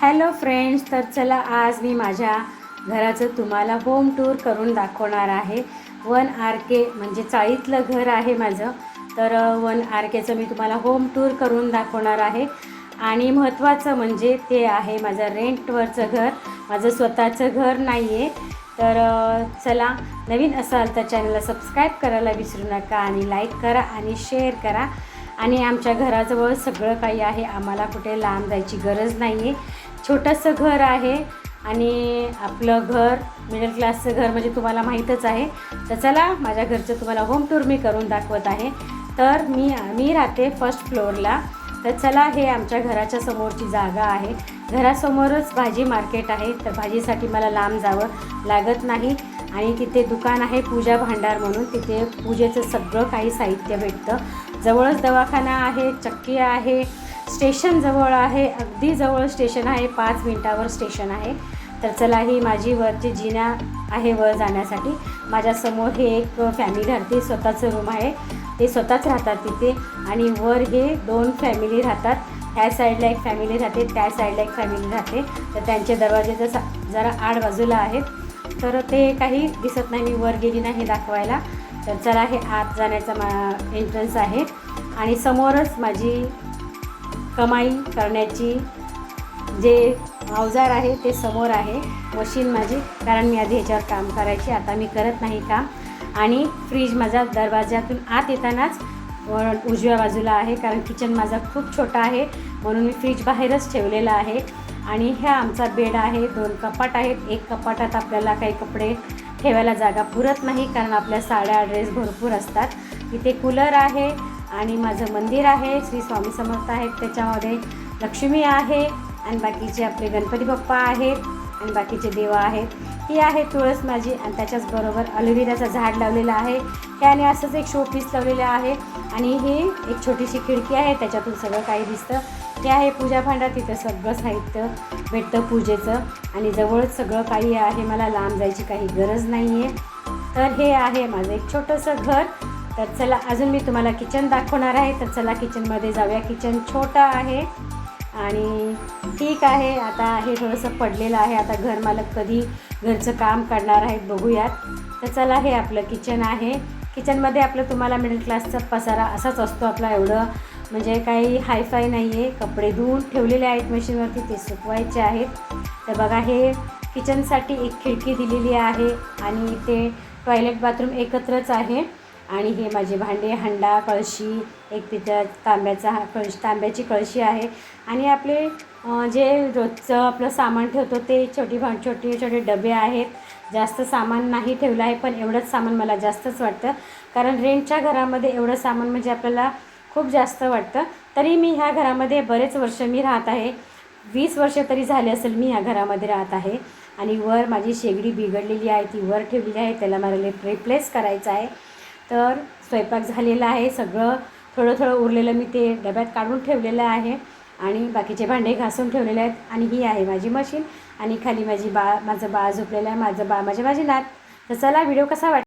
Hello friends तर चला आज मी माझ्या घराचं तुम्हाला होम टूर करून दाखवणार आहे. वन आर के म्हणजे चाळीतलं घर आहे माझं. तर वन आर केचं मी तुम्हाला होम टूर करून दाखवणार आहे. आणि महत्त्वाचं म्हणजे ते आहे माझं रेंटवरचं घर. माझं स्वतःचं घर नाही आहे तर चला नवीन असाल तर चॅनलला सबस्क्राईब करायला विसरू नका आणि लाईक करा आणि शेअर करा. आणि आमच्या घराजवळ सगळं काही आहे. आम्हाला कुठे लांब जायची गरज नाही आहे छोटंसं घर आहे आणि आपलं घर मिडल क्लासचं घर म्हणजे तुम्हाला माहीतच आहे. तर चला माझ्या घरचं तुम्हाला होम टूर मी करून दाखवत आहे. तर मी मी राहते फर्स्ट फ्लोअरला तर चला हे आमच्या घराच्या समोरची जागा आहे. घरासमोरच भाजी मार्केट आहे. तर भाजीसाठी मला लांब जावं लागत नाही. आणि तिथे दुकान आहे पूजा भांडार म्हणून. तिथे पूजेचं सगळं काही साहित्य भेटतं. जवळच दवाखाना आहे चक्की आहे स्टेशन जवळ आहे अगदी जवळ स्टेशन आहे पाच मिनटावर स्टेशन आहे. तर चला ही माझी वरची जिना आहे वर जाण्यासाठी. माझ्यासमोर हे एक फॅमिली राहते स्वतःचं रूम आहे. ते स्वतःच राहतात तिथे आणि वर हे दोन फॅमिली राहतात. ह्या साईडला एक फॅमिली राहते त्या साईडला एक फॅमिली राहते. तर त्यांचे दरवाजे जसा जरा आड बाजूला आहेत. तर ते काही दिसत नाही मी वर गेली नाही दाखवायला. तर चला हे आत जाण्याचा मा एंट्रन्स आहे. आणि समोरच माझी कमाई करण्याची जे अवजार आहे ते समोर आहे. मशीन माझी कारण मी आधी ह्याच्यावर काम करायची आता मी करत नाही काम. आणि फ्रीज माझा दरवाज्यातून आत येतानाच व उजव्या बाजूला आहे कारण किचन माझा खूप छोटा आहे. म्हणून मी फ्रीज बाहेरच ठेवलेला आहे. आणि ह्या आमचा बेड आहे दोन कपाट आहेत. एक कपाटात आपल्याला काही कपडे ठेवायला जागा पुरत नाही कारण आपल्या साड्या ड्रेस भरपूर असतात. इथे कूलर आहे आणि माझं मंदिर आहे. श्री स्वामी समर्थ आहेत. त्याच्यामध्ये लक्ष्मी आहे आणि बाकीचे आपले गणपती बाप्पा आहेत आणि बाकीचे देव आहेत. ही आहे तुळस माझी आणि त्याच्याचबरोबर अलोवेराचं झाड लावलेलं आहे. त्याने असंच एक शो पीस लावलेलं आहे आणि ही एक छोटीशी खिडकी आहे. त्याच्यातून सगळं काही दिसतं. हे आहे पूजा भांडा तिथं सगळं साहित्य भेटतं पूजेचं. आणि जवळच सगळं काही आहे मला लांब जायची काही गरज नाही आहे तर हे आहे माझं एक छोटंसं घर. तर चला अजून मी तुम्हाला किचन दाखवणार आहे. तर चला किचनमध्ये जाऊया. किचन छोटं आहे. आणि ठीक आहे आता हे थोडंसं पडलेलं आहे. आता घर मालक कधी घरचं काम करणार आहेत बघूयात. तर चला हे आपलं किचन आहे. किचनमध्ये आपलं तुम्हाला मिडल क्लासचा पसारा असाच असतो आपला. एवढं म्हणजे काही हायफाय नाही आहे कपडे धुवून ठेवलेले आहेत मशीनवरती ते सुकवायचे आहेत. तर बघा हे किचनसाठी एक खिडकी दिलेली आहे आणि ते टॉयलेट बाथरूम एकत्रच आहे. आणि हे माझे भांडे हंडा कळशी एक तिथं तांब्याचा हा कळश तांब्याची कळशी आहे. आणि आपले जे रोजचं आपलं सामान ठेवतो ते छोटी भां छोटे छोटे डबे आहेत. जास्त सामान नाही ठेवलं आहे पण एवढंच सामान मला जास्तच वाटतं. कारण रेंटच्या घरामध्ये एवढं सामान म्हणजे आपल्याला खूप जास्त वाटतं. तरी मी ह्या घरामध्ये बरेच वर्ष मी राहत आहे. वीस वर्ष तरी झाले असेल मी ह्या घरामध्ये राहत आहे. आणि वर माझी शेगडी बिघडलेली आहे ती वर ठेवलेली आहे. त्याला मला रिप्लेस करायचं आहे. तर स्वयंपाक झालेला आहे. सगळं थोडं थोडं उरलेलं मी ते डब्यात काढून ठेवलेलं आहे. आणि बाकीचे भांडे घासून ठेवलेले आहेत. आणि ही आहे माझी मशीन आणि खाली माझी बा माझं बाळ झोपलेलं आहे. माझं बा माझ्या माझी नात तर चला व्हिडिओ कसा वाट